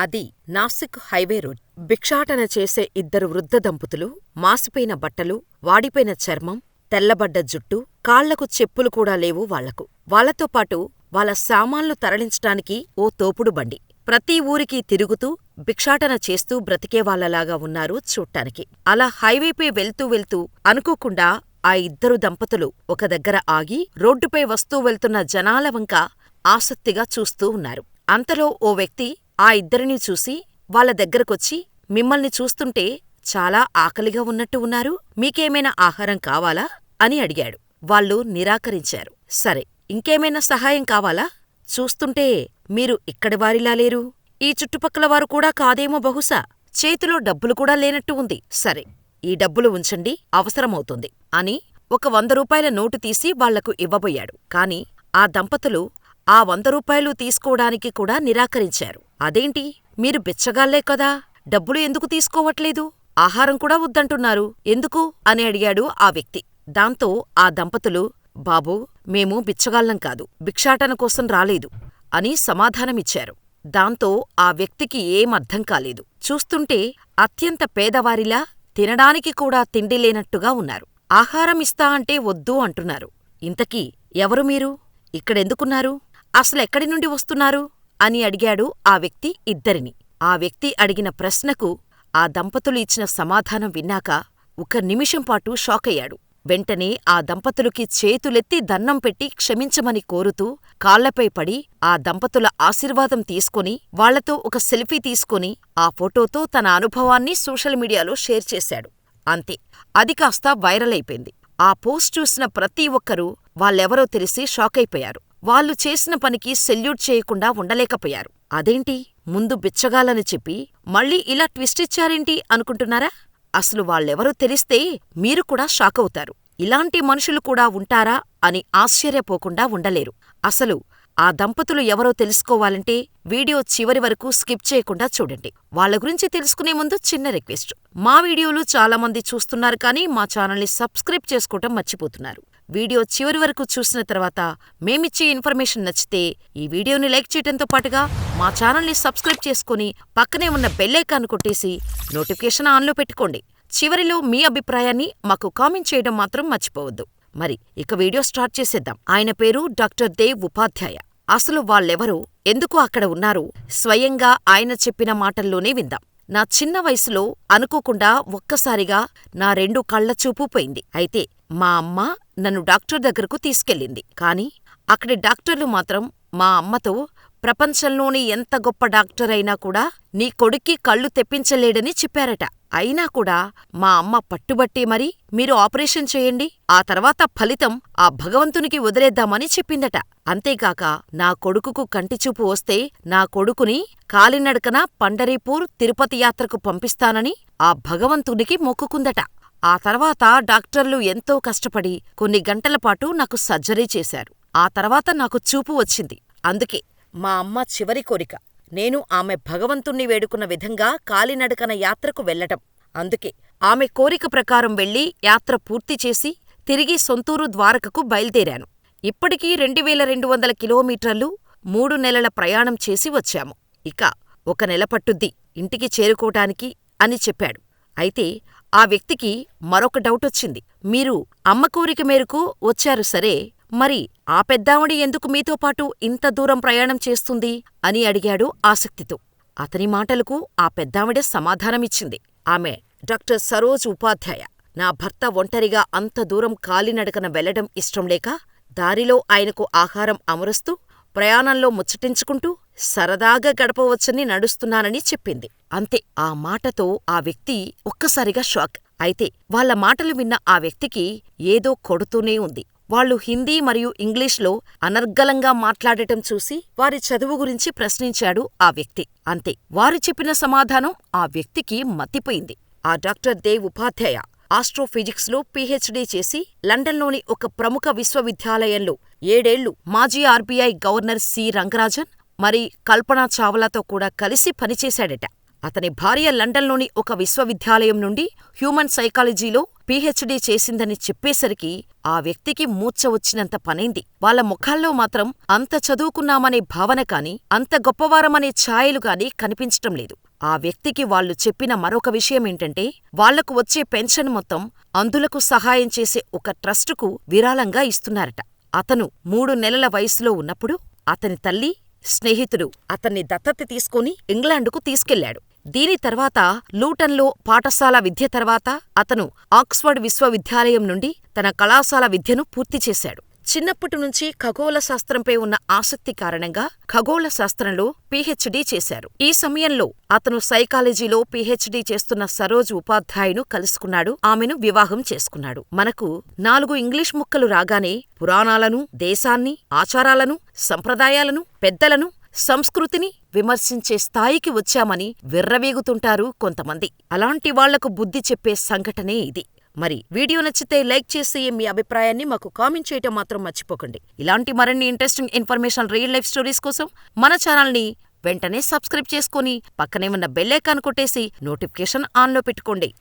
అది Nashik highway road. భిక్షాటన చేసే ఇద్దరు వృద్ధ దంపతులు, మాసిపోయిన బట్టలు, వాడిపోయిన చర్మం, తెల్లబడ్డ జుట్టు, కాళ్ళకు చెప్పులు కూడా లేవు వాళ్ళకు. వాళ్ళతో పాటు వాళ్ళ సామాన్లు తరలించటానికి ఓ తోపుడు బండి. ప్రతి ఊరికీ తిరుగుతూ, భిక్షాటన చేస్తూ బ్రతికేవాళ్ళలాగా ఉన్నారు చూట్టానికి. అలా హైవేపై వెళ్తూ వెళ్తూ అనుకోకుండా ఆ ఇద్దరు దంపతులు ఒక దగ్గర ఆగి రోడ్డుపై వస్తూ వెళ్తున్న జనాల వంక ఆసక్తిగా చూస్తూ ఉన్నారు. అంతలో ఓ వ్యక్తి ఆ ఇద్దరినీ చూసి వాళ్ళ దగ్గరకొచ్చి మిమ్మల్ని చూస్తుంటే చాలా ఆకలిగా ఉన్నట్టు ఉన్నారు. మీకేమైనా ఆహారం కావాలా? అని అడిగాడు. వాళ్ళు నిరాకరించారు. సరే ఇంకేమైనా సహాయం కావాలా? చూస్తుంటే మీరు ఇక్కడివారిలా లేరు. ఈ చుట్టుపక్కల వారు కూడా కాదేమో బహుశా. చేతిలో డబ్బులు కూడా లేనట్టు ఉంది. సరే ఈ డబ్బులు ఉంచండి అవసరమవుతుంది అని ఒక వంద రూపాయల నోటు తీసి వాళ్ళకు ఇవ్వబోయాడు. కాని ఆ దంపతులు ఆ వంద రూపాయలు తీసుకోడానికి కూడా నిరాకరించారు. అదేంటి మీరు బిచ్చగాళ్ళే కదా డబ్బులు ఎందుకు తీసుకోవట్లేదు? ఆహారం కూడా వద్దంటున్నారు. ఎందుకు? అని అడిగాడు ఆ వ్యక్తి. దాంతో ఆ దంపతులు బాబూ మేము బిచ్చగాళ్ళం కాదు. భిక్షాటన కోసం రాలేదు అని సమాధానమిచ్చారు. దాంతో ఆ వ్యక్తికి ఏం అర్థం కాలేదు. చూస్తుంటే అత్యంత పేదవారిలా తినడానికి కూడా తిండి లేనట్టుగా ఉన్నారు. ఆహారం ఇస్తా అంటే వద్దు అంటున్నారు. ఇంతకీ ఎవరు మీరు? ఇక్కడెందుకున్నారు? అసలెక్కడి నుండి వస్తున్నారు? అని అడిగాడు ఆ వ్యక్తి ఇద్దరినీ. ఆ వ్యక్తి అడిగిన ప్రశ్నకు ఆ దంపతులు ఇచ్చిన సమాధానం విన్నాక ఒక నిమిషంపాటు షాకయ్యాడు. వెంటనే ఆ దంపతులకి చేతులెత్తి దన్నం పెట్టి క్షమించమని కోరుతూ కాళ్ళపై పడి ఆ దంపతుల ఆశీర్వాదం తీసుకుని వాళ్ళతో ఒక సెల్ఫీ తీసుకొని ఆ ఫోటోతో తన అనుభవాన్ని సోషల్ మీడియాలో షేర్ చేశాడు. అంతే అది కాస్త వైరల్ అయిపోయింది. ఆ పోస్ట్ చూసిన ప్రతి ఒక్కరూ వాళ్ళెవరో తెలిసి షాకైపోయారు. వాళ్ళు చేసిన పనికి సెల్యూట్ చేయకుండా ఉండలేకపోయారు. అదేంటి ముందు బిచ్చగాళ్ళని చెప్పి మళ్ళీ ఇలా ట్విస్టిచ్చారేంటి అనుకుంటున్నారా? అసలు వాళ్ళెవరో తెలిస్తే మీరు కూడా షాకవుతారు. ఇలాంటి మనుషులు కూడా ఉంటారా అని ఆశ్చర్యపోకుండా ఉండలేరు. అసలు ఆ దంపతులు ఎవరో తెలుసుకోవాలంటే వీడియో చివరి వరకు స్కిప్ చేయకుండా చూడండి. వాళ్ళ గురించి తెలుసుకునే ముందు చిన్న రిక్వెస్ట్. మా వీడియోలు చాలామంది చూస్తున్నారు కానీ మా ఛానల్ని సబ్స్క్రైబ్ చేసుకోవటం మర్చిపోతున్నారు. వీడియో చివరి వరకు చూసిన తర్వాత మేమిచ్చే ఇన్ఫర్మేషన్ నచ్చితే ఈ వీడియోని లైక్ చేయటంతో పాటుగా మా ఛానల్ని సబ్స్క్రైబ్ చేసుకుని పక్కనే ఉన్న బెల్లైకాన్ కొట్టేసి నోటిఫికేషన్ ఆన్లో పెట్టుకోండి. చివరిలో మీ అభిప్రాయాన్ని మాకు కామెంట్ చేయడం మాత్రం మర్చిపోవద్దు. మరి ఇక వీడియో స్టార్ట్ చేసేద్దాం. ఆయన పేరు డాక్టర్ దేవ్ ఉపాధ్యాయ. అసలు వాళ్ళెవరో, ఎందుకు అక్కడ ఉన్నారో స్వయంగా ఆయన చెప్పిన మాటల్లోనే విందాం. నా చిన్న వయసులో అనుకోకుండా ఒక్కసారిగా నా రెండు కళ్ళచూపు పోయింది. అయితే మా అమ్మ నన్ను డాక్టర్ దగ్గరకు తీసుకెళ్ళింది. కాని అక్కడి డాక్టర్లు మాత్రం మా అమ్మతో ప్రపంచంలోని ఎంత గొప్ప డాక్టర్ అయినా కూడా నీ కొడుక్కి కళ్ళు తెప్పించలేడని చెప్పారట. అయినా కూడా మా అమ్మ పట్టుబట్టి మరీ మీరు ఆపరేషన్ చేయండి, ఆ తర్వాత ఫలితం ఆ భగవంతునికి వదిలేద్దామని చెప్పిందట. అంతేగాక నా కొడుకుకు కంటిచూపు వస్తే నా కొడుకుని కాలినడకన పండరీపూర్, తిరుపతి యాత్రకు పంపిస్తానని ఆ భగవంతునికి మొక్కుకుందట. ఆ తర్వాత డాక్టర్లు ఎంతో కష్టపడి కొన్ని గంటలపాటు నాకు సర్జరీ చేశారు. ఆ తర్వాత నాకు చూపు వచ్చింది. అందుకే మా అమ్మ చివరి కోరిక నేను ఆమె భగవంతుణ్ణి వేడుకున్న విధంగా కాలినడకన యాత్రకు వెళ్ళటం. అందుకే ఆమె కోరిక ప్రకారం వెళ్ళి యాత్ర పూర్తి చేసి తిరిగి సొంతూరు ద్వారకకు బయల్దేరాను. ఇప్పటికీ రెండువేల రెండు వందల కిలోమీటర్లు మూడు నెలల ప్రయాణం చేసి వచ్చాము. ఇక ఒక నెల పట్టుద్ది ఇంటికి చేరుకోటానికి అని చెప్పాడు. అయితే ఆ వ్యక్తికి మరొక డౌటొచ్చింది. మీరు అమ్మ కోరిక మేరకు వచ్చారు సరే, మరి ఆ పెద్దావిడ ఎందుకు మీతో పాటు ఇంత దూరం ప్రయాణం చేస్తుంది? అని అడిగాడు ఆసక్తితో. అతని మాటలకు ఆ పెద్దావిడ సమాధానమిచ్చింది. ఆమె డాక్టర్ సరోజ్ ఉపాధ్యాయ. నా భర్త ఒంటరిగా అంత దూరం కాలినడకన వెళ్ళడం ఇష్టంలేక దారిలో ఆయనకు ఆహారం అమరుస్తూ, ప్రయాణంలో ముచ్చటించుకుంటూ సరదాగా గడపవచ్చని నడుస్తున్నానని చెప్పింది. అంతే ఆ మాటతో ఆ వ్యక్తి ఒక్కసారిగా షాక్. అయితే వాళ్ళ మాటలు విన్న ఆ వ్యక్తికి ఏదో కొడుతూనే ఉంది. వాళ్ళు హిందీ మరియు ఇంగ్లీష్లో అనర్గళంగా మాట్లాడటం చూసి వారి చదువు గురించి ప్రశ్నించాడు ఆ వ్యక్తి. అంతే వారు చెప్పిన సమాధానం ఆ వ్యక్తికి మతిపోయింది. ఆ డాక్టర్ దేవ్ ఉపాధ్యాయ ఆస్ట్రోఫిజిక్స్లో పీహెచ్డీ చేసి లండన్లోని ఒక ప్రముఖ విశ్వవిద్యాలయంలో ఏడేళ్ళు మాజీ ఆర్బీఐ గవర్నర్ సి రంగరాజన్, మరి కల్పనా చావ్లాతో కూడా కలిసి పనిచేశాడట. అతని భార్య లండన్లోని ఒక విశ్వవిద్యాలయం నుండి హ్యూమన్ సైకాలజీలో పీహెచ్డీ చేసిందని చెప్పేసరికి ఆ వ్యక్తికి మూర్ఛ వచ్చినంత పనైంది. వాళ్ళ ముఖాల్లో మాత్రం అంత చదువుకున్నామనే భావన కాని, అంత గొప్పవారమనే ఛాయలు గాని కనిపించటం లేదు. ఆ వ్యక్తికి వాళ్ళు చెప్పిన మరొక విషయమేంటంటే వాళ్ళకు వచ్చే పెన్షన్ మొత్తం అంధులకు సహాయం చేసే ఒక ట్రస్టుకు విరాళంగా ఇస్తున్నారట. అతను మూడు నెలల వయసులో ఉన్నప్పుడు అతని తల్లి, స్నేహితుడు అతన్ని దత్తత తీసుకుని ఇంగ్లాండుకు తీసుకెళ్ళాడు దీని తర్వాత లూటన్లో పాఠశాల విద్య తర్వాత అతను ఆక్స్ఫర్డ్ విశ్వవిద్యాలయం నుండి తన కళాశాల విద్యను పూర్తిచేశాడు. చిన్నప్పటి నుంచి ఖగోళ శాస్త్రంపై ఉన్న ఆసక్తి కారణంగా ఖగోళ శాస్త్రంలో పీహెచ్డీ చేశారు. ఈ సమయంలో అతను సైకాలజీలో పీహెచ్డీ చేస్తున్న సరోజ్ ఉపాధ్యాయును కలుసుకున్నాడు. ఆమెను వివాహం చేసుకున్నాడు. మనకు నాలుగు ఇంగ్లీష్ ముక్కలు రాగానే పురాణాలను, దేశాన్ని, ఆచారాలను, సంప్రదాయాలను, పెద్దలను, సంస్కృతిని విమర్శించే స్థాయికి వచ్చామని విర్రవీగుతుంటారు కొంతమంది. అలాంటి వాళ్ళకు బుద్ధి చెప్పే సంఘటనే ఇది. మరి వీడియో నచ్చితే లైక్ చేసి మీ అభిప్రాయాన్ని మాకు కామెంట్ చేయటం మాత్రం మర్చిపోకండి. ఇలాంటి మరిన్ని interesting information real life stories కోసం మన ఛానల్ని వెంటనే సబ్స్క్రైబ్ చేసుకొని పక్కనే ఉన్న బెల్ ఐకాన్ కొట్టేసి నోటిఫికేషన్ ఆన్లో పెట్టుకోండి.